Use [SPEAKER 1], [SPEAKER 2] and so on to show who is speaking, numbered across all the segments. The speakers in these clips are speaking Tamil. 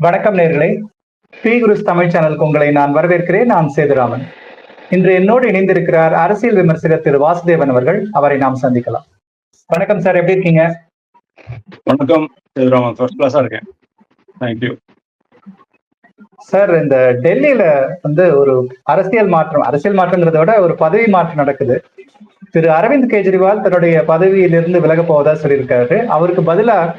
[SPEAKER 1] வணக்கம் நேர்களே. பி குருஸ் தமிழ் சேனலுக்கு உங்களை நான் வரவேற்கிறேன். நான் சேதுராமன். இன்று என்னோடு இணைந்திருக்கிறார் அரசியல் விமர்சகர் திரு வாசுதேவன் அவர்கள். அவரை நாம் சந்திக்கலாம். வணக்கம் சார் எப்படி இருக்கீங்க?
[SPEAKER 2] வணக்கம் சேதுராமன். ஃபர்ஸ்ட் கிளாஸா இருக்கேன். தேங்க்யூ
[SPEAKER 1] சார் இந்த டெல்லியில வந்து ஒரு அரசியல் மாற்றம் அரசியல் மாற்றங்கிறத விட ஒரு பதவி மாற்றம் நடக்குது. திரு அரவிந்த் கெஜ்ரிவால் தன்னுடைய பதவியிலிருந்து விலக போவதா சொல்லியிருக்காரு. அவருக்கு பதிலா ஆஹ்,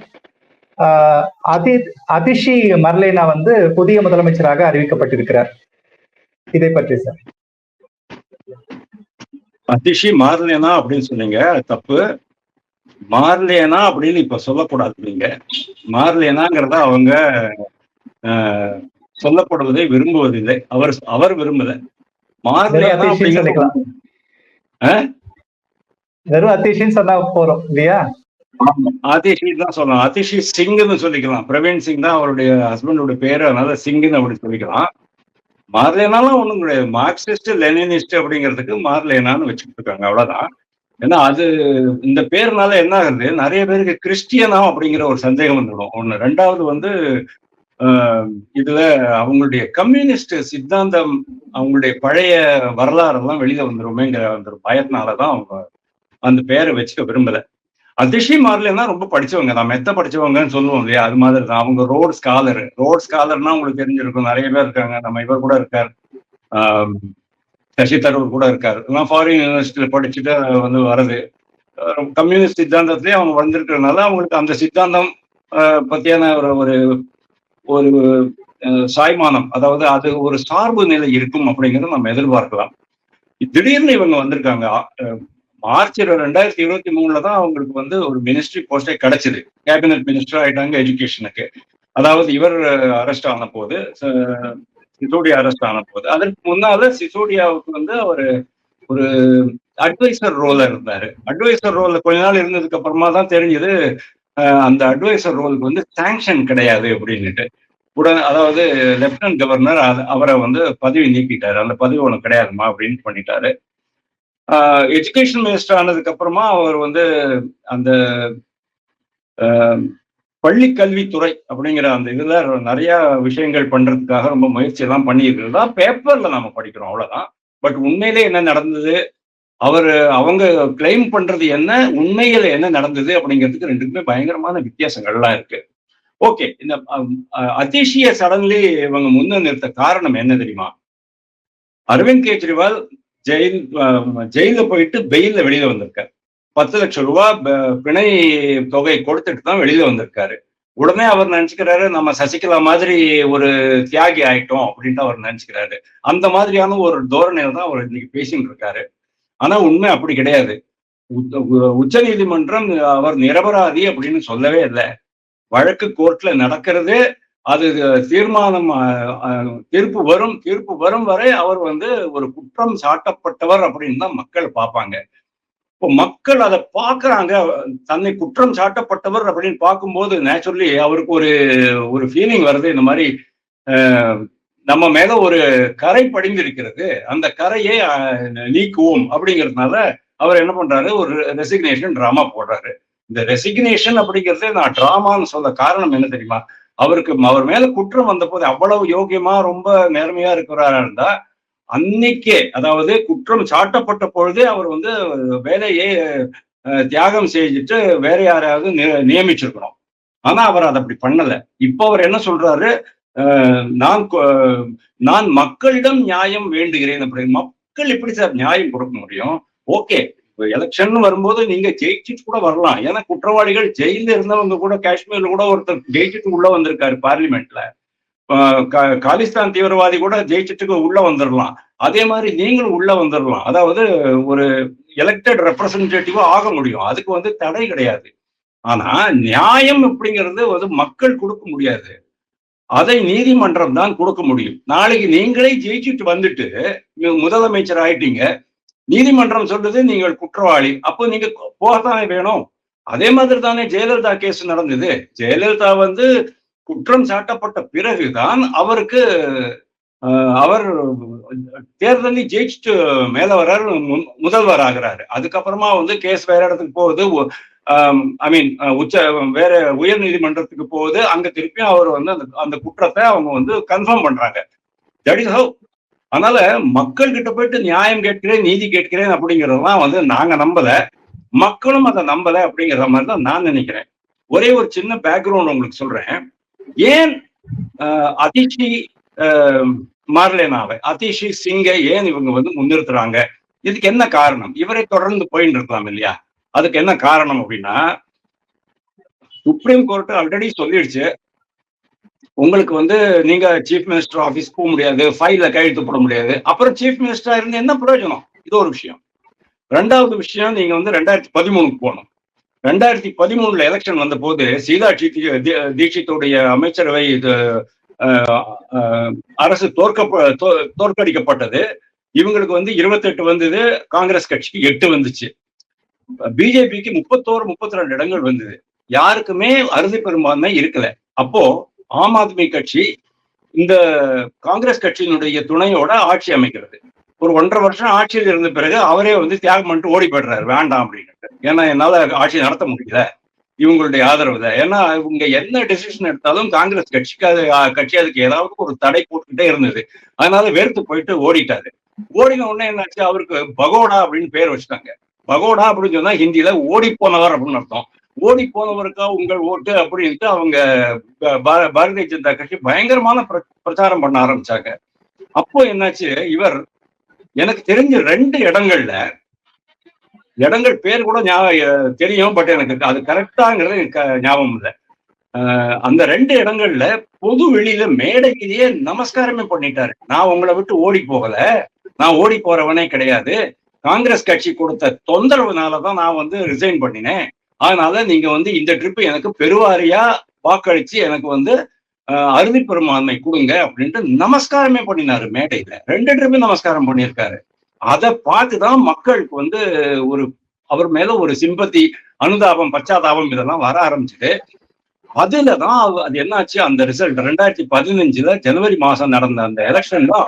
[SPEAKER 1] அதி அதிஷி மர்லேனா வந்து புதிய முதலமைச்சராக அறிவிக்கப்பட்டிருக்கிறார். இதை பற்றி சார்.
[SPEAKER 2] அதிஷி மாறலேனா அப்படின்னு சொன்னீங்க தப்பு. மாறலேனா அப்படின்னு இப்ப சொல்லக்கூடாது நீங்க. மாறலேனாங்கிறத அவங்க சொல்லப்படுவதை விரும்புவதில்லை. அவர் அவர் விரும்பல.
[SPEAKER 1] அதிஷின்னு
[SPEAKER 2] அப்படிங்கிறது?
[SPEAKER 1] வெறும் அதிஷின்னு சொன்னா போறோம் இல்லையா.
[SPEAKER 2] அதிஷி தான் சொல்லலாம் அதிஷி சிங்னு சொல்லிக்கலாம். பிரவீன் சிங் தான் அவருடைய ஹஸ்பண்டோட பேரு. அதனால சிங்னு அப்படி சொல்லிக்கலாம். மார்லேனாலும் ஒண்ணும் கிடையாது. மார்க்சிஸ்ட் லெனினிஸ்ட் அப்படிங்கிறதுக்கு மார்லேனான்னு வச்சுக்கிட்டு இருக்காங்க அவ்வளவுதான். ஏன்னா அது இந்த பேர்னால என்ன ஆகுது? நிறைய பேருக்கு கிறிஸ்டியனா அப்படிங்கிற ஒரு சந்தேகம் வந்துடும். ஒண்ணு. ரெண்டாவது வந்து ஆஹ், இதுல அவங்களுடைய கம்யூனிஸ்ட் சித்தாந்தம் அவங்களுடைய பழைய வரலாறு எல்லாம் வெளியில வந்துருமேங்கிற அந்த பயத்தினாலதான் அவங்க அந்த பேரை வச்சுக்க விரும்பலை. அதிஷி மார்லேன்னா ரொம்ப படிச்சவங்க தான். மெத்த படிச்சவங்கன்னு சொல்லுவோம் இல்லையா? அது மாதிரி தான். அவங்க ரோட் ஸ்காலர் ரோட் ஸ்காலர்னா உங்களுக்கு தெரிஞ்சிருக்கும். நிறைய பேர் இருக்காங்க. நம்ம இவர் கூட இருக்கார். சசி தரூர் கூட இருக்கார். எல்லாம் ஃபாரின் யூனிவர்சிட்டியில் படிச்சுட்டு வந்து வருது கம்யூனிஸ்ட் சித்தாந்தத்திலே அவங்க வந்திருக்கிறதுனால அவங்களுக்கு அந்த சித்தாந்தம் ஆஹ், பத்தியான ஒரு ஒரு ஒரு சாய்மானம். அதாவது அது ஒரு சார்பு நிலை இருக்கும் அப்படிங்கறத நம்ம எதிர்பார்க்கலாம். திடீர்னு இவங்க வந்திருக்காங்க. மார்ச் ரெண்டாயிரத்தி இருபத்தி மூணுல தான் அவங்களுக்கு வந்து ஒரு மினிஸ்ட்ரி போஸ்டே கிடைச்சது. கேபினட் மினிஸ்டர் ஆயிட்டாங்க எஜுகேஷனுக்கு அதாவது இவர் அரெஸ்ட் ஆன போது சிசோடியா அரெஸ்ட் ஆன போது. அதற்கு முன்னால சிசோடியாவுக்கு வந்து அவர் ஒரு அட்வைசர் ரோல இருந்தாரு. அட்வைசர் ரோல கொஞ்ச நாள் இருந்ததுக்கு அப்புறமா தான் தெரிஞ்சது அந்த அட்வைசர் ரோலுக்கு வந்து சாங்ஷன் கிடையாது அப்படின்னுட்டு. உடனே அதாவது லெப்டினன்ட் கவர்னர் அவரை வந்து பதவி நீக்கிட்டாரு. அந்த பதவி ஒன்று கிடையாதுமா அப்படின்னு பண்ணிட்டாரு. எஜுகேஷன் மினிஸ்டர் ஆனதுக்கு அப்புறமா அவர் வந்து அந்த ஆஹ், பள்ளி கல்வித்துறை அப்படிங்கிற அந்த இதுல நிறைய விஷயங்கள் பண்றதுக்காக ரொம்ப முயற்சி எல்லாம் பண்ணியிருக்கிறதா பேப்பர்ல நாம படிக்கிறோம் அவ்வளவுதான். பட் உண்மையிலே என்ன நடந்தது? அவர் அவங்க கிளைம் பண்றது என்ன? உண்மையில என்ன நடந்தது? அப்படிங்கிறதுக்கு ரெண்டுக்குமே பயங்கரமான வித்தியாசங்கள்லாம் இருக்கு. ஓகே இந்த அதிசய சடன்லி இவங்க முன்ன நிறுத்த காரணம் என்ன தெரியுமா? அரவிந்த் கெஜ்ரிவால் ஜெயில் ஜெயில போயிட்டு பெயில்ல வெளியில வந்திருக்காரு. பத்து லட்சம் ரூபாய் பிணை தொகை கொடுத்துட்டு தான் வெளியில வந்திருக்காரு. உடனே அவர் நினைச்சுக்கிறாரு நம்ம சசிகலா மாதிரி ஒரு தியாகி ஆயிட்டோம் அப்படின்ட்டு அவர் நினைச்சுக்கிறாரு. அந்த மாதிரியான ஒரு தோரணையில தான் அவர் இன்னைக்கு பேசிட்டு இருக்காரு. ஆனா உண்மை அப்படி கிடையாது. உச்ச நீதிமன்றம் அவர் நிரபராதி அப்படின்னு சொல்லவே இல்லை. வழக்கு கோர்ட்ல நடக்கிறது அது தீர்மானம் தீர்ப்பு வரும் தீர்ப்பு வரும் வரை அவர் வந்து ஒரு குற்றம் சாட்டப்பட்டவர் அப்படின்னு தான் மக்கள் பார்ப்பாங்க. இப்போ மக்கள் அதை பார்க்குறாங்க தன்னை குற்றம் சாட்டப்பட்டவர் அப்படின்னு பார்க்கும்போது நேச்சுரலி அவருக்கு ஒரு ஒரு ஃபீலிங் வருது. இந்த மாதிரி நம்ம மேல ஒரு கரை படிந்திருக்கிறது. அந்த கரையை நீக்குவோம் அப்படிங்கிறதுனால அவர் என்ன பண்றாரு? ஒரு ரெசிக்னேஷன் ட்ராமா போடுறாரு. இந்த ரெசிக்னேஷன் அப்படிங்கிறது நான் ட்ராமான்னு சொல்ல காரணம் என்ன தெரியுமா? அவருக்கு அவர் மேல குற்றம் வந்த போது அவ்வளவு யோகியமா ரொம்ப நேர்மையா இருக்கிறாரா இருந்தா அன்னைக்கே அதாவது குற்றம் சாட்டப்பட்ட பொழுதே அவர் வந்து வேலையை தியாகம் செஞ்சுட்டு வேற யாரையாவது நியமிச்சிருக்கணும். ஆனா அவர் அதை அப்படி பண்ணல. இப்போ அவர் என்ன சொல்றாரு? நான் கொ- நான் மக்களிடம் நியாயம் வேண்டுகிறேன் அப்படின்னு மக்கள் எப்படி சார் நியாயம் கொடுக்க முடியும்? ஓகே எலெக்ஷன் வரும்போது நீங்க ஜெயிச்சுட்டு கூட வரலாம். ஏன்னா குற்றவாளிகள் ஜெயில இருந்தவங்க கூட காஷ்மீர்ல கூட ஒருத்தர் ஜெயிச்சுட்டு உள்ள வந்திருக்காரு பார்லிமெண்ட்ல காலிஸ்தான் தீவிரவாதி கூட ஜெயிச்சுட்டு உள்ள வந்துடலாம் அதே மாதிரி நீங்களும் உள்ள வந்துடலாம் அதாவது ஒரு எலெக்டட் ரெப்ரசன்டேட்டிவா ஆக முடியும். அதுக்கு வந்து தடை கிடையாது. ஆனா நியாயம் அப்படிங்கிறது வந்து மக்கள் கொடுக்க முடியாது. அதை நீதிமன்றம் தான் கொடுக்க முடியும். நாளைக்கு நீங்களே ஜெயிச்சுட்டு வந்துட்டு முதலமைச்சர் ஆயிட்டீங்க. நீதிமன்றம் சொல்லுது நீங்கள் குற்றவாளி. அப்போ நீங்க போகத்தானே வேணும்? அதே மாதிரி தானே ஜெயலலிதா கேஸ் நடந்தது. ஜெயலலிதா வந்து குற்றம் சாட்டப்பட்ட பிறகுதான் அவருக்கு அவர் தேர்தலில் ஜெயிச்சுட்டு மேல வர்றாரு முதல்வர் ஆகிறாரு. அதுக்கப்புறமா வந்து கேஸ் வேற இடத்துக்கு போகுது. ஐ மீன் உச்ச வேற உயர் நீதிமன்றத்துக்கு போகுது. அங்க திருப்பியும் அவர் வந்து அந்த அந்த குற்றத்தை அவங்க வந்து கன்ஃபார்ம் பண்றாங்க. தட் இஸ் ஹவு அதனால மக்கள் கிட்ட போயிட்டு நியாயம் கேட்கிறேன் நீதி கேட்கிறேன் அப்படிங்கறதெல்லாம் வந்து நாங்க நம்பல. மக்களும் அதை நம்பல அப்படிங்கிற மாதிரி தான் நான் நினைக்கிறேன். ஒரே ஒரு சின்ன பேக்ரவுண்ட் உங்களுக்கு சொல்றேன். ஏன் அதிஷி அஹ், மார்லேனாவை அதிஷி சிங்கை ஏன் இவங்க வந்து முன்னிறுத்துறாங்க? இதுக்கு என்ன காரணம்? இவரை தொடர்ந்து போயின்னு இருக்கலாம் இல்லையா? அதுக்கு என்ன காரணம் அப்படின்னா சுப்ரீம் கோர்ட் ஆல்ரெடி சொல்லிடுச்சு. உங்களுக்கு வந்து நீங்க சீஃப் மினிஸ்டர் ஆஃபீஸ் போக முடியாது ஃபைல கையெழுத்து போட முடியாது. அப்புறம் சீஃப் மினிஸ்டரா இருந்து என்ன பிரயோஜனம்? இது ஒரு விஷயம். ரெண்டாவது விஷயம் நீங்க வந்து ரெண்டாயிரத்தி பதிமூணுக்கு போகணும். ரெண்டாயிரத்தி பதிமூணுல எலெக்ஷன் வந்த போது சீதா டி- தீட்சித்துடைய அமைச்சரவை இது அரசு தோற்க தோற்கடிக்கப்பட்டது. இவங்களுக்கு வந்து இருபத்தெட்டு வந்தது காங்கிரஸ் கட்சிக்கு எட்டு வந்துச்சு. பிஜேபிக்கு முப்பத்தோரு முப்பத்தி ரெண்டு இடங்கள் வந்தது. யாருக்குமே அறுதி பெரும்பான்மை இருக்கல. அப்போ ஆம் ஆத்மி கட்சி இந்த காங்கிரஸ் கட்சியினுடைய துணையோட ஆட்சி அமைக்கிறது. ஒரு ஒன்றரை வருஷம் ஆட்சியில் இருந்த பிறகு அவரே வந்து தியாகம் பண்ணிட்டு ஓடி போயிடுறாரு. வேண்டாம் அப்படின்ட்டு ஏன்னா என்னால ஆட்சி நடத்த முடியல. இவங்களுடைய ஆதரவு தான். ஏன்னா இவங்க என்ன டெசிஷன் எடுத்தாலும் காங்கிரஸ் கட்சிக்கு அது கட்சி அதுக்கு ஏதாவது ஒரு தடை போட்டுக்கிட்டே இருந்தது. அதனால வெறுத்து போயிட்டு ஓடிட்டாரு. ஓடின உடனே என்னாச்சு? அவருக்கு பகோடா அப்படின்னு பேர் வச்சுட்டாங்க. பகோடா அப்படின்னு சொன்னா ஹிந்தியில ஓடி போனவர் அப்படின்னு அர்த்தம். ஓடி போனவருக்கா உங்கள் ஓட்டு அப்படின்ட்டு அவங்க பாரதிய ஜனதா கட்சி பயங்கரமான பிர- பிரச்சாரம் பண்ண ஆரம்பிச்சாங்க. அப்போ என்னாச்சு இவர் எனக்கு தெரிஞ்ச ரெண்டு இடங்கள்ல இடங்கள் பேர் கூட ஞாபகம் தெரியும் பட் எனக்கு அது கரெக்டாங்கிறது எனக்கு ஞாபகம் இல்லை. அந்த ரெண்டு இடங்கள்ல பொது வெளியில மேடையிலேயே நமஸ்காரமே பண்ணிட்டாரு. நான் உங்களை விட்டு ஓடி போகல. நான் ஓடி போறவனே கிடையாது. காங்கிரஸ் கட்சி கொடுத்த தொந்தரவுனாலதான் நான் வந்து ரிசைன் பண்ணினேன். அதனால நீங்க வந்து இந்த ட்ரிப் எனக்கு பெருவாரியா வாக்களிச்சு எனக்கு வந்து அஹ், அறுதி பெரும்பான்மை கொடுங்க அப்படின்ட்டு நமஸ்காரமே பண்ணினாரு மேடையில. ரெண்டு ட்ரிப்பு நமஸ்காரம் பண்ணியிருக்காரு. அதை பார்த்துதான் மக்களுக்கு வந்து ஒரு அவர் மேல ஒரு சிம்பத்தி அனுதாபம் பச்சாதாபம் இதெல்லாம் வர ஆரம்பிச்சுட்டு அதுல தான் அது என்னாச்சு? அந்த ரிசல்ட் ரெண்டாயிரத்தி பதினஞ்சுல ஜனவரி மாசம் நடந்த அந்த எலெக்ஷன் தான்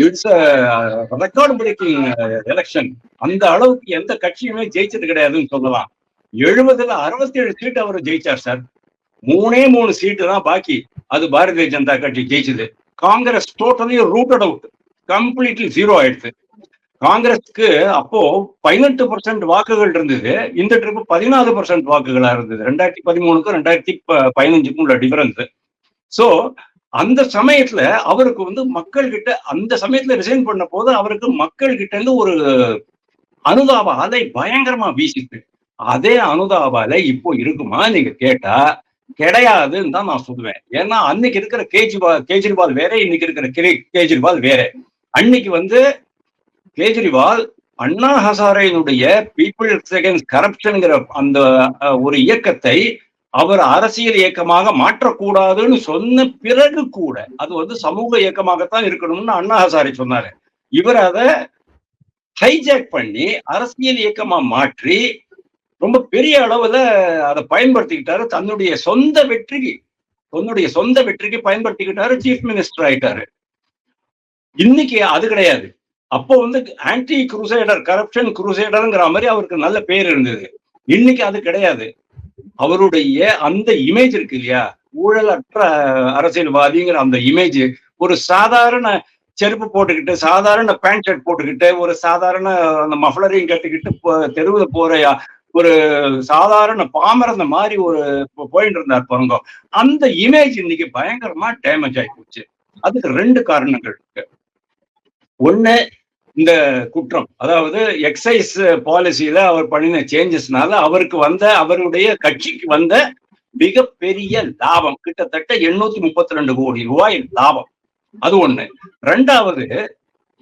[SPEAKER 2] இட்ஸ் ரெக்கார்ட் பிரேக்கிங் எலெக்ஷன் அந்த அளவுக்கு எந்த கட்சியுமே ஜெயிச்சது கிடையாதுன்னு சொல்லலாம். எழுபதுல அறுபத்தி ஏழு சீட் அவர் ஜெயிச்சார் சார் மூணே மூணு சீட்டு தான் பாக்கி. அது பாரதிய ஜனதா கட்சி ஜெயிச்சது. Congress totally routed out completely zero ஆயிடுச்சு. காங்கிரஸ்க்கு அப்போ பதினெட்டு பர்சன்ட் வாக்குகள் இருந்தது. இந்த ட்ரிப் பதினாலு பர்சன்ட் வாக்குகளா இருந்தது. ரெண்டாயிரத்தி பதிமூணுக்கும் ரெண்டாயிரத்தி ப- பதினஞ்சுக்கும் உள்ள டிஃபரன்ஸ் சோ அந்த சமயத்துல அவருக்கு வந்து மக்கள் கிட்ட அந்த சமயத்துல ரிசைன் பண்ண போது அவருக்கு மக்கள் கிட்ட இருந்து ஒரு அனுதாப அலை பயங்கரமா வீசிட்டு அதே அனுதாபால இப்போ இருக்குமா நீங்க கேட்டா கிடையாதுன்னு தான் நான் சொல்லுவேன். ஏன்னா அன்னைக்கு இருக்கிற கேஜ்ரிவால் கேஜ்ரிவால் வேற இன்னைக்கு இருக்கிற கே- கேஜ்ரிவால் வேற. அன்னைக்கு வந்து கேஜ்ரிவால் அண்ணா ஹசாரேனுடைய பீப்புள்ஸ் அகேன்ஸ்ட் கரப்ஷன்ங்கிற அந்த ஒரு இயக்கத்தை அவர் அரசியல் இயக்கமாக மாற்றக்கூடாதுன்னு சொன்ன பிறகு கூட அது வந்து சமூக இயக்கமாகத்தான் இருக்கணும்னு அண்ணா ஹசாரே சொன்னாரு. இவர் அதை ஹைஜாக் பண்ணி அரசியல் இயக்கமா மாற்றி ரொம்ப பெரிய அளவுல அதை பயன்படுத்திக்கிட்டாரு. தன்னுடைய சொந்த வெற்றிக்கு தன்னுடைய சொந்த வெற்றிக்கு பயன்படுத்திக்கிட்டாரு. சீஃப் மினிஸ்டர் ஆயிட்டாரு. இன்னைக்கு அது கிடையாது. அப்போ வந்து ஆன்டி குரூசைடர் கரப்ஷன் குரூசைடருங்கிற மாதிரி அவருக்கு நல்ல பேர் இருந்தது. இன்னைக்கு அது கிடையாது. அவருடைய அந்த இமேஜ் இருக்கு இல்லையா? ஊழலற்ற அரசியல்வாதிங்கிற அந்த இமேஜ் ஒரு சாதாரண செருப்பு போட்டுக்கிட்டு சாதாரண பேண்ட் ஷர்ட் போட்டுக்கிட்டு ஒரு சாதாரண அந்த மஃப்ளரையும் கட்டிக்கிட்டு தெருவில் தெருவுல போற ஒரு சாதாரண பாமரந்த மாதிரி ஒரு போயிட்டு இருந்தார் பாருங்க. அந்த இமேஜ் இன்னைக்கு பயங்கரமா டேமேஜ் ஆகி போச்சு. அதுக்கு ரெண்டு காரணங்கள் இருக்கு. ஒண்ணு இந்த குற்றம். அதாவது எக்ஸைஸ் பாலிசியில அவர் பண்ணின சேஞ்சஸ்னால அவருக்கு வந்த அவருடைய கட்சிக்கு வந்த மிகப்பெரிய லாபம். கிட்டத்தட்ட எண்ணூத்தி முப்பத்தி ரெண்டு கோடி ரூபாய் லாபம். அது ஒண்ணு. ரெண்டாவது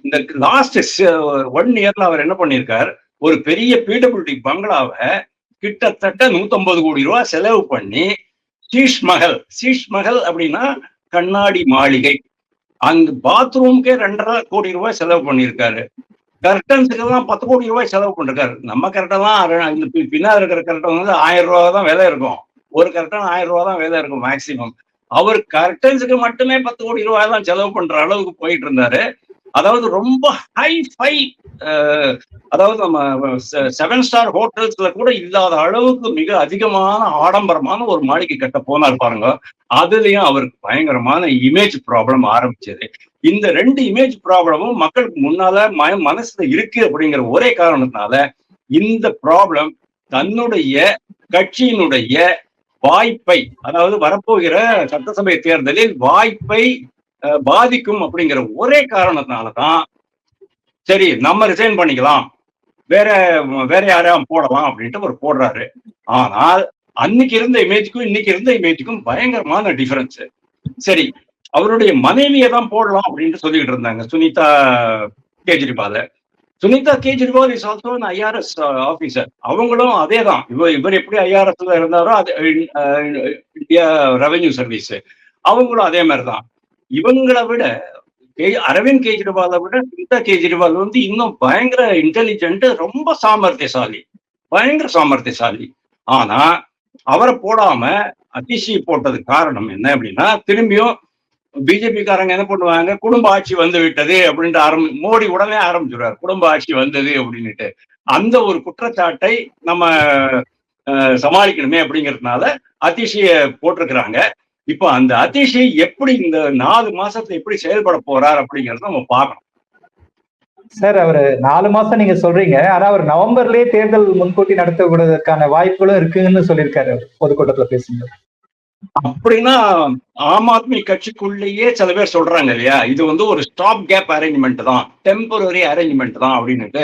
[SPEAKER 2] இந்த லாஸ்ட் ஒன் இயர்ல அவர் என்ன பண்ணியிருக்கார்? ஒரு பெரிய பிடபிள்யூடி பங்களாவை கிட்டத்தட்ட 150 கோடி ரூபாய் செலவு பண்ணி சீஷ் மகள் சீஷ் மஹல் அப்படின்னா கண்ணாடி மாளிகை. அங்கு பாத்ரூம்க்கே ரெண்டரை கோடி ரூபாய் செலவு பண்ணியிருக்காரு. கர்டன்ஸுக்கு தான் பத்து கோடி ரூபாய் செலவு பண்ணிருக்காரு. நம்ம கரெக்டெல்லாம் இந்த பின்னால் இருக்கிற கரெக்டன் வந்து ஆயிரம் ரூபா தான் விலை இருக்கும். ஒரு கரெக்டன் ஆயிரம் ரூபா தான் விலை இருக்கும் மேக்சிமம் அவர் கர்டன்ஸுக்கு மட்டுமே பத்து கோடி ரூபாய் தான் செலவு பண்ற அளவுக்கு போயிட்டு இருந்தாரு. அதாவது ரொம்ப ஹை ஃபை அதாவது நம்ம செவன் ஸ்டார் ஹோட்டல்ஸ்ல கூட இல்லாத அளவுக்கு மிக அதிகமான ஆடம்பரமான ஒரு மாளிகை கட்ட போனார் பாருங்க அதுலயும் அவருக்கு பயங்கரமான இமேஜ் ப்ராப்ளம் ஆரம்பிச்சது. இந்த ரெண்டு இமேஜ் ப்ராப்ளமும் மக்களுக்கு முன்னால ம- மனசுல இருக்கு அப்படிங்கிற ஒரே காரணத்தினால இந்த ப்ராப்ளம் தன்னுடைய கட்சியினுடைய வாய்ப்பை அதாவது வரப்போகிற சட்டசபை தேர்தலில் வாய்ப்பை பாதிக்கும் அப்படிங்கிற ஒரே காரணத்தினாலதான் சரி நம்ம ரிசைன் பண்ணிக்கலாம். வேற வேற யாரையும் போடலாம் அப்படின்ட்டு அவர் போடுறாரு. ஆனால் அன்னைக்கு இருந்த இமேஜுக்கும் இன்னைக்கு இருந்த இமேஜுக்கும் பயங்கரமான டிஃபரன்ஸ் சரி அவருடைய மனைவியை தான் போடலாம் அப்படின்ட்டு சொல்லிக்கிட்டு இருந்தாங்க. Sunita Kejriwal. Sunita Kejriwal is also IRS officer அவங்களும் அதே தான் இவர் இவர் எப்படி ஐஆர்எஸ்ல இருந்தாரோ அது இந்தியா ரெவென்யூ சர்வீஸ் அவங்களும் அதே மாதிரி தான் இவங்களை விட அரவிந்த் கெஜ்ரிவாலை விட சுனிதா கெஜ்ரிவால் வந்து இன்னும் பயங்கர இன்டெலிஜென்ட் ரொம்ப சாமர்த்தியசாலி. பயங்கர சாமர்த்தியசாலி. ஆனா அவரை போடாம அதிஷி போட்டதுக்கு காரணம் என்ன அப்படின்னா திரும்பியும் பிஜேபிக்காரங்க என்ன பண்ணுவாங்க குடும்ப ஆட்சி வந்து விட்டது அப்படின்ட்டு ஆரம்பி மோடி உடனே ஆரம்பிச்சுடுவார் குடும்ப ஆட்சி வந்தது அப்படின்னுட்டு. அந்த ஒரு குற்றச்சாட்டை நம்ம அஹ், சமாளிக்கணுமே அப்படிங்கிறதுனால அதிசய போட்டிருக்கிறாங்க. இப்போ அந்த அதிஷி எப்படி இந்த நாலு மாசத்துல எப்படி செயல்பட போறார் அப்படிங்கறத நம்ம பார்க்கணும்.
[SPEAKER 1] சார் அவர் நாலு மாசம் நீங்க சொல்றீங்க. ஆனா அவர் நவம்பர்லயே தேர்தல் முன்கூட்டி நடத்தக்கூடாதற்கான வாய்ப்புகளும் இருக்குன்னு சொல்லியிருக்காரு பொதுக்கூட்டத்துல பேசும்போது.
[SPEAKER 2] அப்படின்னா ஆம் ஆத்மி கட்சிக்குள்ளேயே சில பேர் சொல்றாங்க இல்லையா? இது வந்து ஒரு ஸ்டாப் கேப் அரேஞ்ச்மெண்ட் தான். டெம்பரரி அரேஞ்ச்மெண்ட் தான் அப்படின்னுட்டு.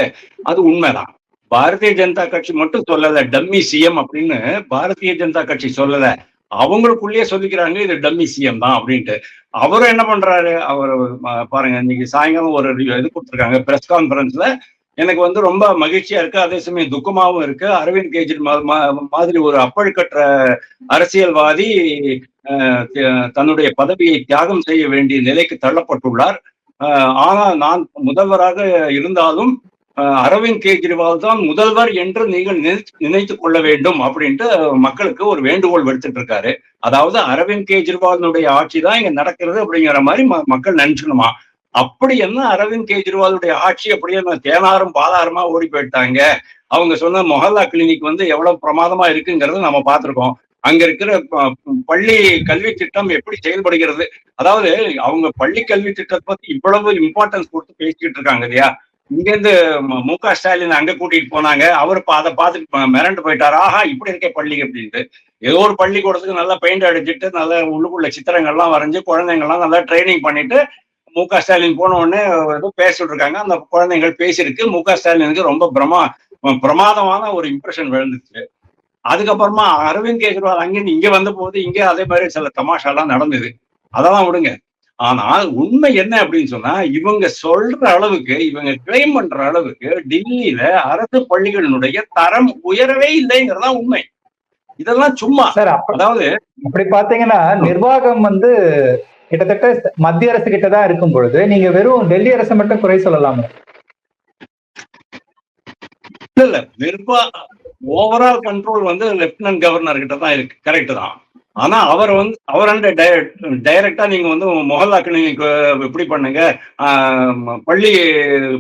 [SPEAKER 2] அது உண்மைதான். பாரதிய ஜனதா கட்சி மட்டும் சொல்லல டம்மி சிஎம் அப்படின்னு பாரதிய ஜனதா கட்சி சொல்லல. அவங்களுக்குள்ளேயே சொல்லிக்கிறாங்க இது டம்மி சிஎம் தான் அப்படின்ட்டு. அவரும் என்ன பண்றாரு? அவர் பாருங்க இன்னைக்கு சாயங்காலம் ஒரு இது கொடுத்துருக்காங்க பிரஸ் கான்ஃபரன்ஸ்ல எனக்கு வந்து ரொம்ப மகிழ்ச்சியா இருக்கு. அதே சமயம் துக்கமாவும் இருக்கு. அரவிந்த் கெஜ்ரிவால் மா- மாதிரி ஒரு அப்பழுக்கற்ற அரசியல்வாதி தன்னுடைய பதவியை தியாகம் செய்ய வேண்டிய நிலைக்கு தள்ளப்பட்டுள்ளார். ஆனால் நான் முதல்வராக இருந்தாலும் அரவிந்த் கெஜ்ரிவால் தான் முதல்வர் என்று நீங்கள் நினைத்து கொள்ள வேண்டும் அப்படின்ட்டு மக்களுக்கு ஒரு வேண்டுகோள் விடுத்துட்டு இருக்காரு. அதாவது அரவிந்த் கெஜ்ரிவாலினுடைய ஆட்சி தான் இங்க நடக்கிறது அப்படிங்கிற மாதிரி ம- மக்கள் நினைச்சுக்கணுமா? அப்படி என்ன அரவிந்த் கெஜ்ரிவாலுடைய ஆட்சி அப்படியே தேனாரும் பாதாரமா ஓடி போயிட்டாங்க? அவங்க சொன்ன மொஹல்லா கிளினிக் வந்து எவ்வளவு பிரமாதமா இருக்குங்கிறத நம்ம பார்த்திருக்கோம். அங்க இருக்கிற பள்ளி கல்வி திட்டம் எப்படி செயல்படுகிறது? அதாவது அவங்க பள்ளி கல்வி திட்டத்தை பத்தி இவ்வளவு இம்பார்ட்டன்ஸ் கொடுத்து பேசிக்கிட்டு இருக்காங்க இல்லையா? இங்க இருந்து மு க. ஸ்டாலின் அங்க கூட்டிட்டு போனாங்க. அவர் அதை பார்த்துட்டு மிரண்டு போயிட்டாரு. ஆஹா இப்படி இருக்கே பள்ளி அப்படின்ட்டு. ஏதோ ஒரு பள்ளிக்கூடத்துக்கு நல்லா பெயிண்ட் அடிச்சிட்டு நல்லா உள்ளுக்குள்ள சித்திரங்கள்லாம் வரைஞ்சு குழந்தைங்கள்லாம் நல்லா ட்ரைனிங் பண்ணிட்டு மு க. ஸ்டாலின் போன உடனே ஏதோ பேசிட்டு இருக்காங்க அந்த குழந்தைகள் பேசியிருக்கு. மு க. ஸ்டாலினுக்கு ரொம்ப பிரமா பிரமாதமான ஒரு இம்ப்ரெஷன் விழுந்துச்சு. அதுக்கப்புறமா அரவிந்த் கெஜ்ரிவால் அங்கிருந்து இங்க வந்த போது இங்கே அதே மாதிரி சில தமாஷாலாம் நடந்தது. அதெல்லாம் விடுங்க. ஆனால் உண்மை என்ன அப்படின்னு சொன்னா இவங்க சொல்ற அளவுக்கு இவங்க கிளைம் பண்ற அளவுக்கு டெல்லியில அரசு பள்ளிகளினுடைய தரம் உயரவே இல்லைங்கிறதா உண்மை. இதெல்லாம் சும்மா.
[SPEAKER 1] சார்
[SPEAKER 2] அதாவது
[SPEAKER 1] அப்படி பாத்தீங்கன்னா நிர்வாகம் வந்து கிட்டத்தட்ட மத்திய அரசு கிட்ட தான் இருக்கும் பொழுது நீங்க வெறும் டெல்லி அரசை மட்டும் குறை சொல்லலாமே?
[SPEAKER 2] இல்ல இல்ல. நிர்வா ஓவரால் கண்ட்ரோல் வந்து லெப்டினன்ட் கவர்னர் கிட்ட தான் இருக்கு. கரெக்ட் தான். ஆனா அவர் வந்து அவர் வந்து டைரக்டா நீங்க வந்து மொஹல்லாக்கு நீங்க இப்படி பண்ணுங்க. பள்ளி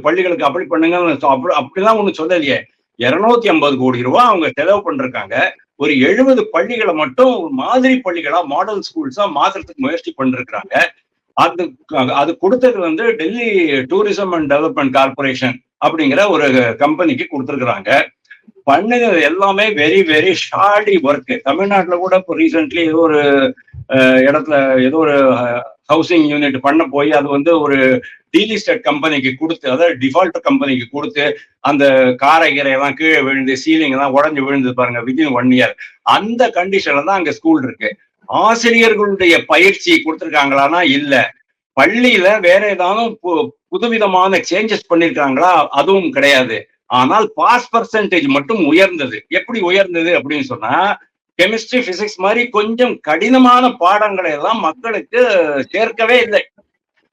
[SPEAKER 2] பள்ளிகளுக்கு அப்படி பண்ணுங்க. அப்படி அப்படிலாம் ஒண்ணு சொல்லலையே. இருநூத்தி ஐம்பது கோடி ரூபாய் அவங்க செலவு பண்ணிருக்காங்க. ஒரு எழுபது பள்ளிகளை மட்டும் மாதிரி பள்ளிகளா மாடல் ஸ்கூல்ஸா மாத்துறதுக்கு முயற்சி பண்ணிருக்கிறாங்க. அது அது கொடுத்தது வந்து Delhi tourism and development corporation அப்படிங்கிற ஒரு கம்பெனிக்கு கொடுத்துருக்குறாங்க. பண்ணது எல்லாமே வெரி வெரி ஷார்டி ஒர்க்கு தமிழ்நாட்டில் கூட இப்போ ரீசெண்ட்லி ஏதோ ஒரு இடத்துல ஏதோ ஒரு ஹவுசிங் யூனிட் பண்ண போய் அது வந்து ஒரு டீல் கம்பெனிக்கு கொடுத்து அதாவது டிஃபால்ட் கம்பெனிக்கு கொடுத்து அந்த காரை கீழே விழுந்து சீலிங் எல்லாம் உடஞ்சி விழுந்து பாருங்க வித்தின் ஒன் இயர் அந்த கண்டிஷன்ல தான் அங்க ஸ்கூல் இருக்கு. ஆசிரியர்களுடைய பயிற்சி கொடுத்துருக்காங்களான்னா இல்ல. பள்ளியில வேற ஏதாவது பு- புதுவிதமான சேஞ்சஸ் பண்ணிருக்காங்களா அதுவும் கிடையாது. ஆனால் பாஸ் பர்சன்டேஜ் மட்டும் உயர்ந்தது. எப்படி உயர்ந்தது அப்படின்னு சொன்னா கெமிஸ்ட்ரி பிசிக்ஸ் மாதிரி கொஞ்சம் கடினமான பாடங்களை எல்லாம் மக்களுக்கு சேர்க்கவே இல்லை.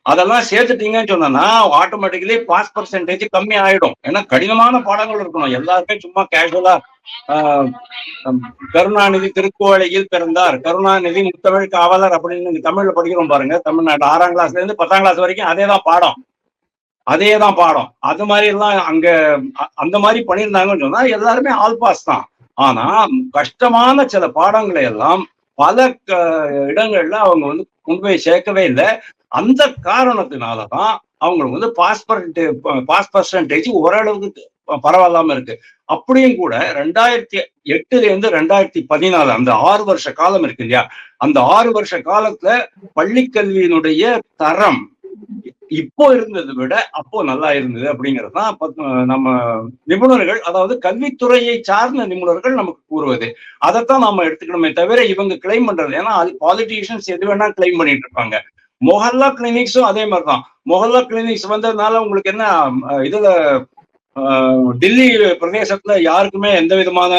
[SPEAKER 2] அதெல்லாம் சேர்த்துட்டீங்கன்னு சொன்னா ஆட்டோமேட்டிக்கலி பாஸ் பர்சன்டேஜ் கம்மி ஆயிடும். ஏன்னா கடினமான பாடங்கள் இருக்கணும். எல்லாருமே சும்மா கேஷுவலா கருணாநிதி திருக்கோளையில் பிறந்தார். கருணாநிதி முத்தமிழ் காவலர் அப்படின்னு தமிழ்ல படிக்கிறோம் பாருங்க. தமிழ்நாடு ஆறாம் கிளாஸ்ல இருந்து பத்தாம் கிளாஸ் வரைக்கும் அதே தான் பாடம். அதே தான் பாடம். அது மாதிரி எல்லாம் அங்க அ- அந்த மாதிரி பண்ணியிருந்தாங்கன்னு சொன்னா எல்லாருமே ஆல் பாஸ் தான். ஆனா கஷ்டமான சில பாடங்களை எல்லாம் பல க- இடங்கள்ல அவங்க வந்து கொண்டு போய் சேர்க்கவே இல்லை. அந்த காரணத்தினாலதான் அவங்களுக்கு வந்து பாஸ் பாஸ் பர்சன்டேஜ் ஓரளவுக்கு பரவாயில்லாம இருக்கு. அப்படியும் கூட ரெண்டாயிரத்தி எட்டுல இருந்து ரெண்டாயிரத்தி பதினாலு அந்த ஆறு வருஷ காலம் இருக்கு இல்லையா? அந்த ஆறு வருஷ காலத்துல பள்ளிக்கல்வியினுடைய தரம் இப்போ இருந்ததை விட அப்போ நல்லா இருந்தது அப்படிங்கிறது தான் நம்ம நிபுணர்கள் அதாவது கல்வித்துறையை சார்ந்த நிபுணர்கள் நமக்கு கூறுவது. அதைத்தான் நாம எடுத்துக்கணுமே தவிர இவங்க கிளைம் பண்றது ஏன்னா அது பாலிட்டிஷியன்ஸ் எது வேணா கிளைம் பண்ணிட்டு இருப்பாங்க. மொஹல்லா கிளினிக்ஸும் அதே மாதிரி தான் மொஹல்லா கிளினிக்ஸ் வந்ததுனால உங்களுக்கு என்ன இதுல டெல்லி பிரதேசத்துல யாருக்குமே எந்த விதமான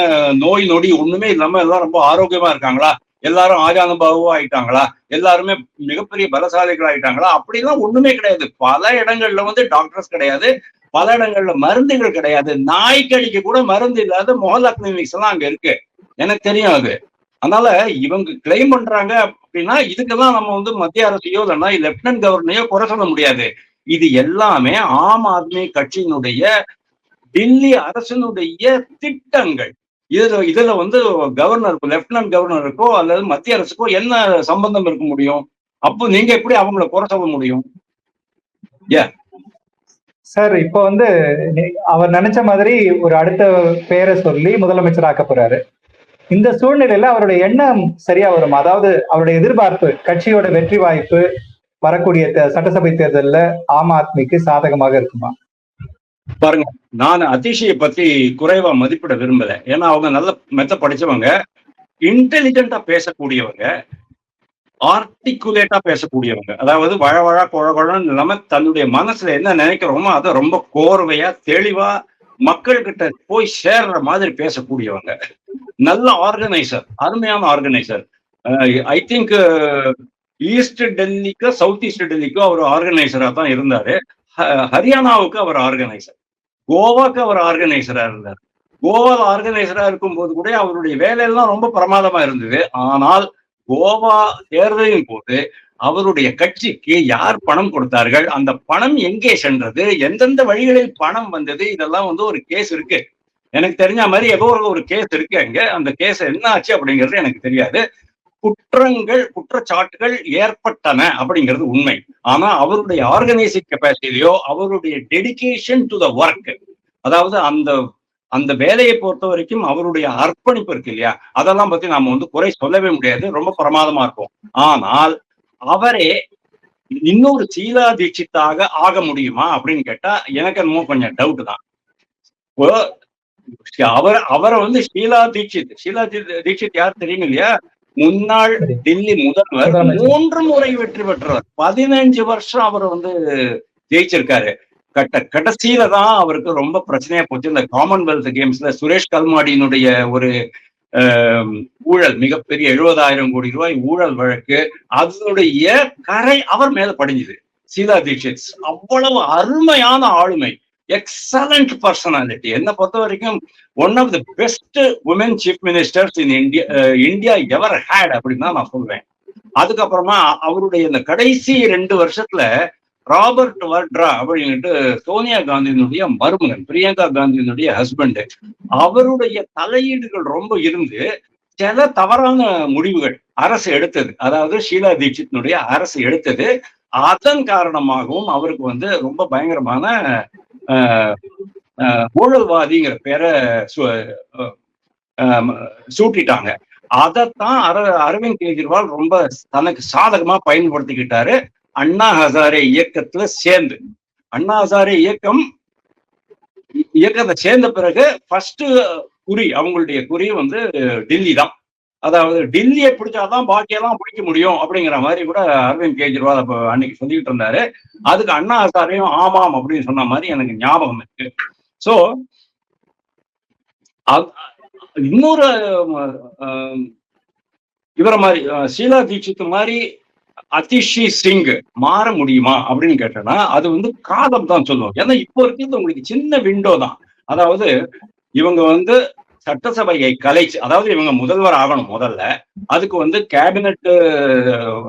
[SPEAKER 2] நோய் நொடி ஒண்ணுமே இல்லாம எல்லாம் ரொம்ப ஆரோக்கியமா இருக்காங்களா? எல்லாரும் ஆஜானுபாவோ ஆயிட்டாங்களா? எல்லாருமே மிகப்பெரிய பலசாலிகள் ஆயிட்டாங்களா? அப்படிலாம் ஒண்ணுமே கிடையாது. பல இடங்கள்ல வந்து டாக்டர்ஸ் கிடையாது. பல இடங்கள்ல மருந்துகள் கிடையாது. நாய்க்கடிக்கு கூட மருந்து இல்லாத மொஹல்லா கிளினிக்ஸ் எல்லாம் அங்க இருக்கு. எனக்கு தெரியும் அது. அதனால இவங்க கிளைம் பண்றாங்க அப்படின்னா இதுக்கெல்லாம் நம்ம வந்து மத்திய அரசையோ இல்லைன்னா லெப்டினன்ட் கவர்னரையோ குறை சொல்ல முடியாது. இது எல்லாமே ஆம் ஆத்மி கட்சியினுடைய டெல்லி அரசினுடைய திட்டங்கள். இதுல இதுல வந்து கவர்னருக்கும் லெப்டினன்ட் கவர்னருக்கோ அல்லது மத்திய அரசுக்கோ என்ன சம்பந்தம் இருக்க முடியும்? அப்போ நீங்க எப்படி அவங்கள குறை சொல்ல முடியும்?
[SPEAKER 1] சார் இப்போ வந்து அவர் நினைச்ச மாதிரி ஒரு அடுத்த பேரை சொல்லி முதலமைச்சர் ஆக்க போறாரு. இந்த சூழ்நிலையில அவருடைய எண்ணம் சரியா வரும். அதாவது அவருடைய எதிர்பார்ப்பு கட்சியோட வெற்றி வாய்ப்பு வரக்கூடிய தே- சட்டசபை தேர்தலில் ஆம் ஆத்மிக்கு சாதகமாக இருக்குமா?
[SPEAKER 2] பாருங்க நான் அதிஷியை பத்தி குறைவா மதிப்பிட விரும்பல. ஏன்னா அவங்க நல்ல மெத்த படிச்சவங்க. இன்டெலிஜென்ட்டா பேசக்கூடியவங்க. ஆர்டிகுலேட்டா பேசக்கூடியவங்க. அதாவது வழவழ குழகுழன்னு இல்லாம தன்னுடைய மனசுல என்ன நினைக்கிறோமோ அதை ரொம்ப கோர்வையா தெளிவா மக்கள்கிட்ட போய் சேர்ற மாதிரி பேசக்கூடியவங்க. நல்ல ஆர்கனைசர் அருமையான ஆர்கனைசர் ஐ திங்க் ஈஸ்ட் டெல்லிக்கு சவுத் ஈஸ்ட் டெல்லிக்கு அவர் ஆர்கனைசரா தான் இருந்தாரு. ஹரியானாவுக்கு அவர் ஆர்கனைசர். கோவாக்கு அவர் ஆர்கனைசரா இருந்தார். கோவால ஆர்கனைசரா இருக்கும்போது கூட அவருடைய வேலையெல்லாம் ரொம்ப பிரமாதமா இருந்தது. ஆனால் கோவா தேர்தலின் போது அவருடைய கட்சிக்கு யார் பணம் கொடுத்தார்கள் அந்த பணம் எங்கே சென்றது எந்தெந்த வழிகளில் பணம் வந்தது இதெல்லாம் வந்து ஒரு கேஸ் இருக்கு. எனக்கு தெரிஞ்ச மாதிரி ஏதோ ஒரு கேஸ் இருக்கு அங்க. அந்த கேஸ் என்ன ஆச்சு அப்படிங்கிறது எனக்கு தெரியாது. குற்றங்கள் குற்றச்சாட்டுகள் ஏற்பட்டன அப்படிங்கிறது உண்மை. ஆனா அவருடைய ஆர்கனைசிங் கெப்பாசிட்டியோ அவருடைய டெடிகேஷன் டு த ஒர்க் அதாவது அந்த அந்த வேலையை பொறுத்த வரைக்கும் அவருடைய அர்ப்பணிப்பு இருக்கு இல்லையா? அதெல்லாம் பத்தி நாம வந்து குறை சொல்லவே முடியாது. ரொம்ப பிரமாதமா இருக்கும். ஆனால் அவரே இன்னொரு சீலா தீட்சித்தாக ஆக முடியுமா அப்படின்னு கேட்டா எனக்கு என்னமோ கொஞ்சம் டவுட் தான். இப்போ அவர் அவரை வந்து ஷீலா தீட்சித் ஷீலா தீட்சித் யார் தெரியும் இல்லையா முன்னாள். டெல்லி முதல்வர். மூன்று முறை வெற்றி பெற்றவர் பதினஞ்சு வருஷம் அவர் வந்து ஜெயிச்சிருக்காரு. கட்ட கடைசியில தான் அவருக்கு ரொம்ப பிரச்சனையா போச்சு. இந்த காமன்வெல்த் கேம்ஸ்ல சுரேஷ் கல்மாடியினுடைய ஒரு ஊழல் மிகப்பெரிய எழுபதாயிரம் கோடி ரூபாய் ஊழல் வழக்கு அதனுடைய கரை அவர் மேல படிஞ்சுது. சீலா தீட்சித். அவ்வளவு அருமையான ஆளுமை. எக்ஸலண்ட் பர்சனாலிட்டி என்னை பொறுத்த வரைக்கும் one of the best woman chief ministers in India India ever had அப்படின்னு தான் நான் சொல்வேன். அதுக்கப்புறமா அவருடைய இந்த கடைசி ரெண்டு வருஷத்துல ராபர்ட் வர்ட்ரா அப்படின்ட்டு சோனியா காந்தியினுடைய மருமகன் பிரியங்கா காந்தியினுடைய ஹஸ்பண்ட் அவருடைய தலையீடுகள் ரொம்ப இருந்து சில தவறான முடிவுகள் அரசு எடுத்தது. அதாவது ஷீலா தீட்சித்தினுடைய அரசு எடுத்தது. அதன் காரணமாகவும் அவருக்கு வந்து ரொம்ப பயங்கரமான ஊழல்வாதிங்கிற பேரை ஆஹ், சூட்டிட்டாங்க. அதைத்தான் அர அரவிந்த் கெஜ்ரிவால் ரொம்ப தனக்கு சாதகமா பயன்படுத்திக்கிட்டாரு. அண்ணா ஹசாரே இயக்கத்துல சேர்ந்து. அண்ணா ஹசாரே இயக்கம் இயக்கத்தை சேர்ந்த பிறகு ஃபர்ஸ்ட் குறி அவங்களுடைய குறி வந்து டெல்லி தான் அதாவது டெல்லியை பிடிச்சாதான் பாக்கியெல்லாம் பிடிக்க முடியும் அப்படிங்கிற மாதிரி கூட அரவிந்த் கெஜ்ரிவால் அப்போ அன்னைக்கு சொல்லிட்டு இருந்தாரு. அதுக்கு அண்ணா சாரையும் ஆமாம் அப்படின்னு சொன்ன மாதிரி எனக்கு ஞாபகம் இருக்கு. சோ இன்னொரு இவரை மாதிரி ஷீலா தீட்சித் மாதிரி அதிஷி சிங் மாற முடியுமா அப்படின்னு கேட்டேன்னா அது வந்து காலம் தான் சொல்லுவோம் ஏன்னா இப்போ இருக்கிறது உங்களுக்கு சின்ன விண்டோ தான். அதாவது இவங்க வந்து சட்டசபையை கலைச்சு அதாவது இவங்க முதல்வர் ஆகணும் முதல்ல. அதுக்கு வந்து கேபினட்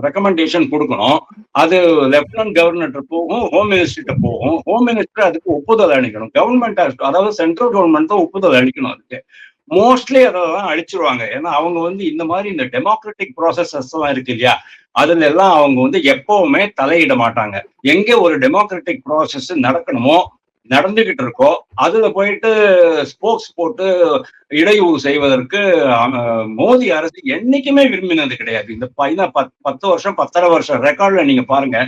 [SPEAKER 2] ரெக்கமெண்டேஷன் கொடுக்கணும். அது லெப்டினன்ட் கவர்னர்கிட்ட போகும் ஹோம் மினிஸ்டர்கிட்ட போகும். ஹோம் மினிஸ்டர் அதுக்கு ஒப்புதல் அளிக்கணும். கவர்மெண்ட் அதாவது சென்ட்ரல் கவர்மெண்ட் தான் ஒப்புதல் அளிக்கணும் அதுக்கு. மோஸ்ட்லி அதெல்லாம் அழிச்சிருவாங்க. ஏன்னா அவங்க வந்து இந்த மாதிரி இந்த டெமோக்ராட்டிக் ப்ராசஸஸ் எல்லாம் இருக்கு இல்லையா? அதுல எல்லாம் அவங்க வந்து எப்பவுமே தலையிட மாட்டாங்க. எங்க ஒரு டெமோக்ராட்டிக் ப்ராசஸ் நடக்கணுமோ நடந்துகிட்டு இருக்கோ அதுல போயிட்டு ஸ்போக்ஸ் போட்டு இடையூறு செய்வதற்கு அஹ், மோடி அரசு என்னைக்குமே விரும்பினது கிடையாது. இந்த பையனா பத்து வருஷம் பத்தரை வருஷம் ரெக்கார்ட்ல நீங்க பாருங்க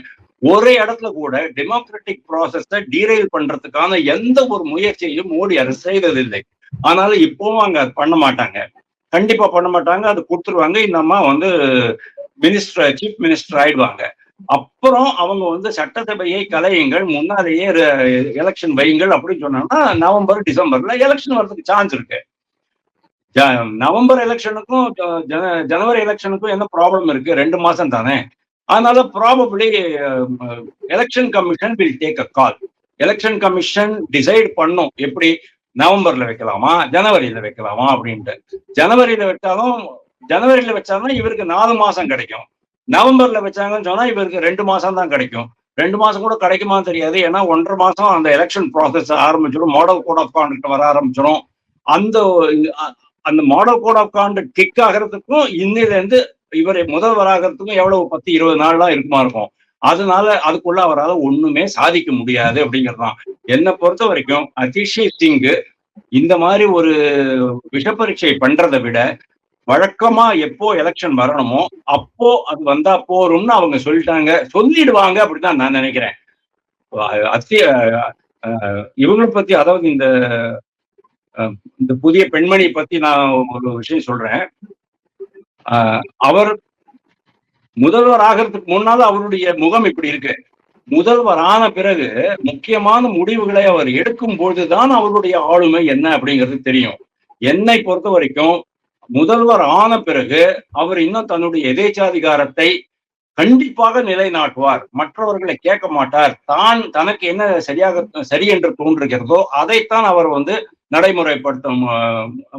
[SPEAKER 2] ஒரே இடத்துல கூட டெமோக்ராட்டிக் ப்ராசஸ டீரைல் பண்றதுக்கான எந்த ஒரு முயற்சியையும் மோடி அரசு செய்ததில்லை. ஆனாலும் இப்பவும் அங்க அது பண்ண மாட்டாங்க. கண்டிப்பா பண்ண மாட்டாங்க. அது கொடுத்துருவாங்க. இந்த அம்மா வந்து மினிஸ்டர் சீஃப் மினிஸ்டர் ஆயிடுவாங்க. அப்புறம் அவங்க வந்து சட்டசபையை கலையுங்கள் முன்னாலேயே எலெக்ஷன் வையுங்கள் அப்படின்னு சொன்னாங்கன்னா நவம்பர் டிசம்பர்ல எலெக்ஷன் வர்றதுக்கு சான்ஸ் இருக்கு. நவம்பர் எலெக்ஷனுக்கும் ஜனவரி எலெக்ஷனுக்கும் என்ன ப்ராப்ளம் இருக்கு? ரெண்டு மாசம் தானே. அதனால probably election commission will take a call election commission decide பண்ணும் எப்படி? நவம்பர்ல வைக்கலாமா? ஜனவரியில வைக்கலாமா? அப்படின்ட்டு. ஜனவரியில வச்சாலும் ஜனவரியில வச்சாலும் இவருக்கு நாலு மாசம் கிடைக்கும். நவம்பர்ல வச்சாங்கன்னு சொன்னா இவருக்கு ரெண்டு மாசம் தான் கிடைக்கும். ரெண்டு மாசம் கூட கிடைக்குமான்னு தெரியாது. ஏன்னா ஒன்றரை மாசம் அந்த எலெக்ஷன் ப்ராசஸ் ஆரம்பிச்சிடும் மாடல் கோட் ஆஃப் கான்டக்ட் வர ஆரம்பிச்சிடும் அந்த அந்த model code of conduct kick ஆகிறதுக்கும் இன்னில இருந்து இவர் முதல்வராகிறதுக்கும் எவ்வளவு? பத்து இருபது நாள்லாம் இருக்குமா இருக்கும். அதனால அதுக்குள்ள அவரால் ஒண்ணுமே சாதிக்க முடியாது அப்படிங்கிறதான் என்னை பொறுத்த வரைக்கும் அதிஷே சிங் இந்த மாதிரி ஒரு விஷப்பரீட்சை பண்றதை விட வழக்கமா எப்போ எலெக்ஷன் வரணுமோ அப்போ அது வந்தா போரும்னு அவங்க சொல்லிட்டாங்க. சொல்லிடுவாங்க அப்படிதான் நான் நினைக்கிறேன். அத்திய இவங்களை பத்தி அதாவது இந்த இந்த புதிய பெண்மணி பத்தி நான் ஒரு விஷயம் சொல்றேன். அவர் முதல்வர் ஆகிறதுக்கு முன்னால அவருடைய முகம் இப்படி இருக்கு. முதல்வர் ஆன பிறகு முக்கியமான முடிவுகளை அவர் எடுக்கும் பொழுதுதான் அவருடைய ஆளுமை என்ன அப்படிங்கிறது தெரியும். என்னை பொறுத்த வரைக்கும் முதல்வர் ஆன பிறகு அவர் இன்னும் தன்னுடைய எதேச்சாதிகாரத்தை கண்டிப்பாக நிலைநாட்டுவார். மற்றவர்களை கேட்க மாட்டார். தான் தனக்கு என்ன சரியாக சரி என்று தோன்றுகிறதோ அதைத்தான் அவர் வந்து நடைமுறைப்படுத்த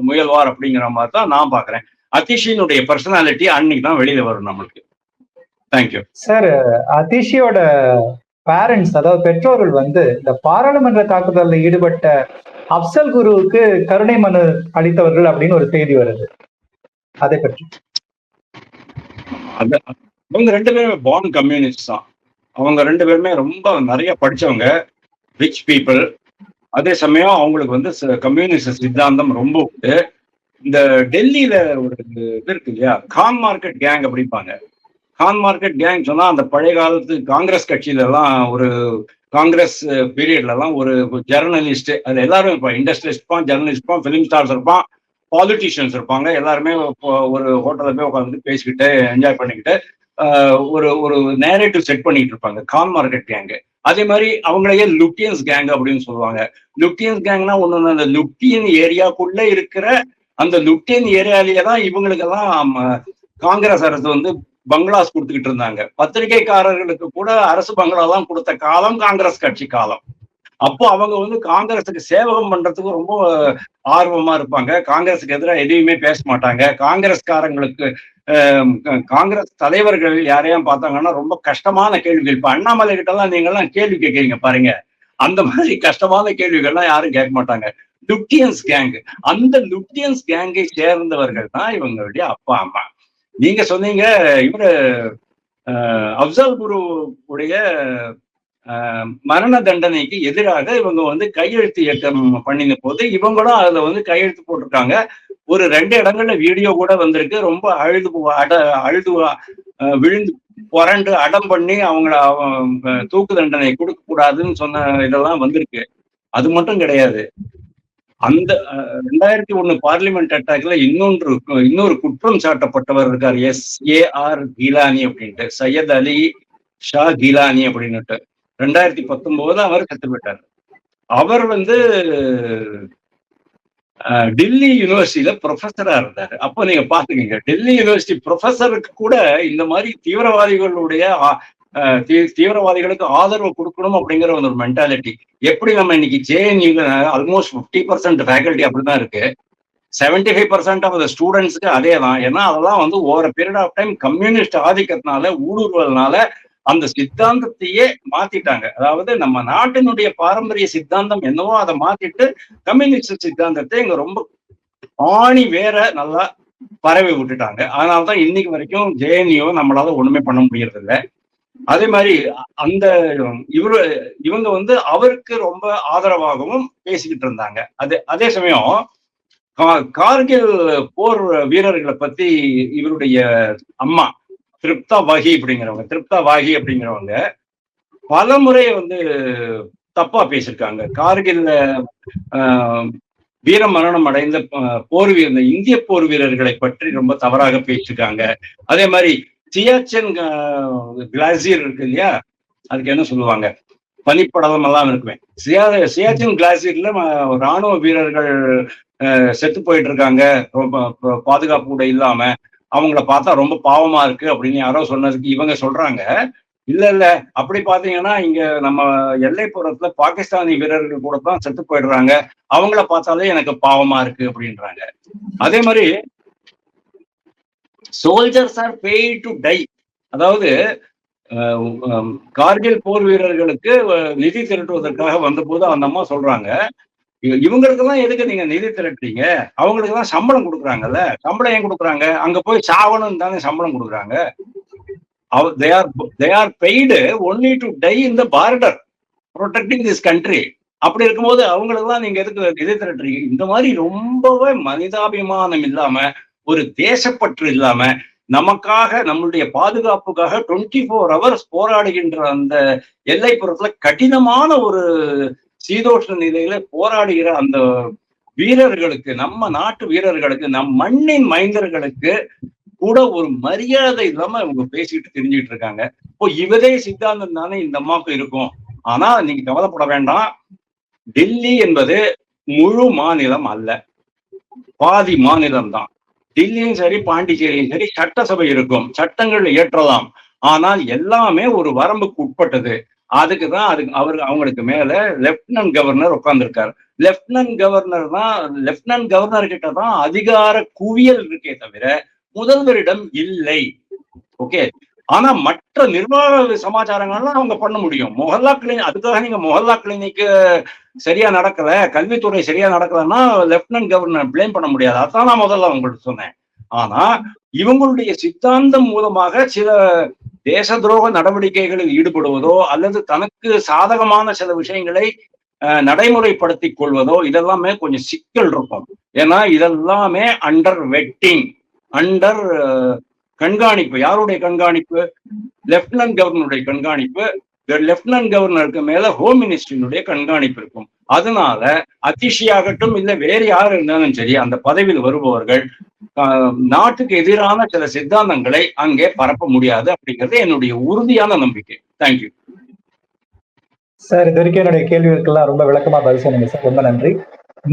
[SPEAKER 2] முயல்வார் அப்படிங்கிற மாதிரி தான் நான் பாக்குறேன் அதிஷினுடைய பர்சனாலிட்டி அன்னைக்கு தான் வெளியில வரும் நம்மளுக்கு. தேங்க்யூ
[SPEAKER 1] சார் அதிஷியோட பேரண்ட்ஸ் அதாவது பெற்றோர்கள் வந்து இந்த பாராளுமன்ற தாக்குதலில் ஈடுபட்ட அப்சல் குருவுக்கு கருணை மனு அளித்தவர்கள் அப்படின்னு ஒரு செய்தி வருது. அதை பற்றி.
[SPEAKER 2] அவங்க ரெண்டு பேருமே பார்ன் கம்யூனிஸ்ட் தான். அவங்க ரெண்டு பேருமே ரொம்ப நிறைய படிச்சவங்க ரிச் பீப்புள் அதே சமயம் அவங்களுக்கு வந்து கம்யூனிஸ்ட் சித்தாந்தம் ரொம்ப உண்டு. இந்த டெல்லியில ஒரு இது இருக்கு இல்லையா? கான் மார்க்கெட் கேங் அப்படிம்பாங்க. கான் மார்க்கெட் கேங் சொன்னா அந்த பழைய காலத்து காங்கிரஸ் கட்சியில எல்லாம் ஒரு காங்கிரஸ் பீரியட்லலாம் ஒரு ஜெர்னலிஸ்ட் அது எல்லாரும் இருப்பான் இண்டஸ்ட்ரியலிஸ்ட் இருப்பான் ஜெர்னலிஸ்ட் இருப்பான் ஃபிலிம் ஸ்டார்ஸ் இருப்பான் பாலிட்டிஷியன்ஸ் இருப்பாங்க எல்லாருமே ஒரு ஹோட்டலில் போய் உட்காந்து பேசிக்கிட்டு என்ஜாய் பண்ணிக்கிட்டு ஒரு ஒரு நேரேட்டிவ் செட் பண்ணிட்டு இருப்பாங்க கான் மார்க்கெட் கேங்கு அதே மாதிரி அவங்களையே லுட்டியன்ஸ் கேங் அப்படின்னு சொல்லுவாங்க. லுட்டியன்ஸ் கேங்னா ஒன்று அந்த லுட்டியன் ஏரியாக்குள்ள இருக்கிற அந்த லுட்டியன் ஏரியாலேயே தான் இவங்களுக்கெல்லாம் காங்கிரஸ் அரசு வந்து பங்களாஸ் கொடுத்துக்கிட்டு இருந்தாங்க. பத்திரிகைக்காரர்களுக்கு கூட அரசு பங்களாலாம் கொடுத்த காலம் காங்கிரஸ் கட்சி காலம். அப்போ அவங்க வந்து காங்கிரஸுக்கு சேவகம் பண்றதுக்கு ரொம்ப ஆர்வமா இருப்பாங்க. காங்கிரஸுக்கு எதிராக எதையுமே பேச மாட்டாங்க. காங்கிரஸ்காரங்களுக்கு ஆஹ் காங்கிரஸ் தலைவர்கள் யாரையும் பார்த்தாங்கன்னா ரொம்ப கஷ்டமான கேள்விகள். இப்ப அண்ணாமலை கிட்ட எல்லாம் நீங்க எல்லாம் கேள்வி கேட்கறீங்க பாருங்க. அந்த மாதிரி கஷ்டமான கேள்விகள்லாம் யாரும் கேட்க மாட்டாங்க. லுட்டியன்ஸ் கேங் அந்த லுட்டியன்ஸ் கேங்கை சேர்ந்தவர்கள் தான் இவங்களுடைய அப்பா அம்மா. நீங்க சொன்னீங்க இவரு ஆஹ் அப்சல் குரு உடைய மரண தண்டனைக்கு எதிராக இவங்க வந்து கையெழுத்து இயக்கம் பண்ணின போது இவங்களும் அதுல வந்து கையெழுத்து போட்டிருக்காங்க. ஒரு ரெண்டு இடங்கள்ல வீடியோ கூட வந்திருக்கு. ரொம்ப அழுது அட அழுது விழுந்து புரண்டு அடம் பண்ணி அவங்கள அவங்க தூக்கு தண்டனை கொடுக்க கூடாதுன்னு சொன்ன இதெல்லாம் வந்திருக்கு. அது மட்டும் கிடையாது. அந்த ரெண்டாயிரத்தி ஒண்ணு பார்லிமெண்ட் அட்டாக்ல இன்னொன்று இன்னொரு குற்றம் சாட்டப்பட்டவர் இருக்கார் எஸ் ஏ ஆர் கீலானி அப்படின்ட்டு சையத் அலி ஷா கீலானி அப்படின்னுட்டு. ரெண்டாயிரத்தி பத்தொன்பதுல அவர் செத்து அவர் வந்து டெல்லி யூனிவர்சிட்டியில ப்ரொஃபஸரா இருந்தாரு. அப்போ நீங்க பாத்துக்கீங்க டெல்லி யூனிவர்சிட்டி ப்ரொஃபஸருக்கு கூட இந்த மாதிரி தீவிரவாதிகளுடைய தீவிரவாதிகளுக்கு ஆதரவு கொடுக்கணும் அப்படிங்கிற ஒரு மென்டாலிட்டி எப்படி நம்ம இன்னைக்கு ஜேஎன்யூல ஆல்மோஸ்ட் ஃபிஃப்டி பர்சன்ட் ஃபேக்கல்ட்டி அப்படிதான் இருக்கு. Seventy five percent of the ஸ்டூடெண்ட்ஸ்க்கு அதே தான் ஏன்னா அதெல்லாம் வந்து over a period of time communist ஆதிக்கத்தினால ஊடுருவல்னால அந்த சித்தாந்தத்தையே மாத்திட்டாங்க. அதாவது நம்ம நாட்டினுடைய பாரம்பரிய சித்தாந்தம் என்னவோ அதை மாத்திட்டு கம்யூனிஸ்ட் சித்தாந்தத்தை இங்க ரொம்ப ஆணி வேற நல்லா பரவி விட்டுட்டாங்க. அதனாலதான் இன்னைக்கு வரைக்கும் ஜேஎன்யூ நம்மளால ஒண்ணுமே பண்ண முடியறது அதே மாதிரி அந்த இவரு இவங்க வந்து அவருக்கு ரொம்ப ஆதரவாகவும் பேசிக்கிட்டு இருந்தாங்க. அதே அதே சமயம் கார்கில் போர் வீரர்களை பத்தி இவருடைய அம்மா திருப்தா வாகி அப்படிங்கிறவங்க திருப்தா வாகி அப்படிங்கிறவங்க பல முறை வந்து தப்பா பேசியிருக்காங்க. கார்கில்ல ஆஹ், வீர மரணம் அடைந்த போர் வீர இந்திய போர் வீரர்களை பற்றி ரொம்ப தவறாக பேசியிருக்காங்க. அதே மாதிரி சியாச்சன் கிளாசியர் இருக்கு இல்லையா? அதுக்கு என்ன சொல்லுவாங்க? பனிப்படலம் எல்லாம் இருக்குமே. சியா சியாச்சின் கிளாசியர்ல ராணுவ வீரர்கள் செத்து போயிட்டு இருக்காங்க ரொம்ப பாதுகாப்பு கூட இல்லாம. அவங்கள பார்த்தா ரொம்ப பாவமா இருக்கு அப்படின்னு யாரோ சொன்னதுக்கு இவங்க சொல்றாங்க. இல்ல இல்ல. அப்படி பாத்தீங்கன்னா இங்க நம்ம எல்லைப்புறத்துல பாகிஸ்தானி வீரர்கள் கூட தான் செத்து போயிடுறாங்க. அவங்கள பார்த்தாலே எனக்கு பாவமா இருக்கு அப்படின்றாங்க. அதே மாதிரி soldiers are paid to die அதாவது கார்கில் போர் வீரர்களுக்கு நிதி திரட்டுவதற்காக வந்தபோது அந்த அம்மா சொல்றாங்க இவங்களுக்கு தான் எதுக்கு நீங்க நிதி திரட்டுறீங்க? அவங்களுக்கு தான் சம்பளம் கொடுக்குறாங்கல்ல. சம்பளம் ஏன் கொடுக்குறாங்க? அங்க போய் சாவணும் தானே சம்பளம் கொடுக்குறாங்க. They are they are paid only to die in the border protecting this country அப்படி இருக்கும்போது அவங்களுக்கு தான் நீங்க எதுக்கு நிதி திரட்டுறீங்க? இந்த மாதிரி ரொம்பவே மனிதாபிமானம் இல்லாம ஒரு தேசப்பற்று இல்லாம நமக்காக நம்மளுடைய பாதுகாப்புக்காக டுவெண்ட்டி ஃபோர் ஹவர்ஸ் போராடுகின்ற அந்த எல்லைப்புறத்துல கடினமான ஒரு சீதோஷ்ண நிலையில போராடுகிற அந்த வீரர்களுக்கு நம்ம நாட்டு வீரர்களுக்கு நம் மண்ணின் மைந்தர்களுக்கு கூட ஒரு மரியாதை இல்லாம இவங்க பேசிட்டு தெரிஞ்சுட்டு இருக்காங்க. இப்போ இவரே சித்தாந்தம் தானே இந்த அம்மாவுக்கு இருக்கும். ஆனா நீங்க கவலைப்பட வேண்டாம். டெல்லி என்பது முழு மாநிலம் அல்ல. பாதி மாநிலம் தான் டெல்லியும் சரி பாண்டிச்சேரியும் சரி சட்டசபை இருக்கும். சட்டங்கள் இயற்றலாம். ஆனால் எல்லாமே ஒரு வரம்புக்கு உட்பட்டது. அதுக்கு தான் அதுக்கு அவர் அவங்களுக்கு மேல லெப்டினன்ட் கவர்னர் உட்கார்ந்துருக்காரு. லெப்டினன்ட் கவர்னர் தான் லெப்டினன்ட் கவர்னர் கிட்ட தான் அதிகார குவியல் இருக்கே தவிர முதல்வரிடம் இல்லை. ஓகே? ஆனா மற்ற நிர்வாக சமாச்சாரங்கள்லாம் அவங்க பண்ண முடியும். மொஹல்லா கிளினிக் அதுக்காக நீங்க மொஹல்லா கிளினிக்கு சரியா நடக்கல கல்வித்துறை சரியா நடக்கலன்னா லெப்டினன்ட் கவர்னர் பிளேம் பண்ண முடியாது. அதான் நான் முதல்ல அவங்களுக்கு சொன்னேன். ஆனா இவங்களுடைய சித்தாந்தம் மூலமாக சில தேச துரோக நடவடிக்கைகளில் ஈடுபடுவதோ அல்லது தனக்கு சாதகமான சில விஷயங்களை அஹ், நடைமுறைப்படுத்திக் கொள்வதோ இதெல்லாமே கொஞ்சம் சிக்கல் இருக்கும். ஏன்னா இதெல்லாமே அண்டர் வெட்டிங் அண்டர் கண்காணிப்பு. யாருடைய கண்காணிப்பு? லெப்டினன்ட் கவர்னருடைய கண்காணிப்பு. லெப்டினன்ட் கவர்னருக்கு மேல ஹோம் மினிஸ்டரினுடைய கண்காணிப்பு இருக்கும். அதனால அதிஷியாகட்டும் இல்ல வேற யார் இருந்தாலும் சரி அந்த பதவியில் வருபவர்கள் நாட்டுக்கு எதிரான சில சித்தாந்தங்களை அங்கே பரப்ப முடியாது அப்படிங்கிறது என்னுடைய உறுதியான நம்பிக்கை. தேங்க்யூ
[SPEAKER 1] சார் இது வரைக்கும் என்னுடைய கேள்விகளுக்கெல்லாம் ரொம்ப விளக்கமா பதில் சொன்னீங்க சார். ரொம்ப நன்றி.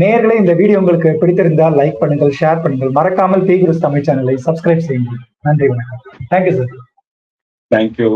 [SPEAKER 1] நேர்களை இந்த வீடியோ உங்களுக்கு பிடித்திருந்தால் லைக் பண்ணுங்கள் ஷேர் பண்ணுங்கள். மறக்காமல் பி குருஸ் தமிழ் சேனலை சப்ஸ்கிரைப் செய்யுங்கள். நன்றி வணக்கம். Thank you sir
[SPEAKER 2] thank you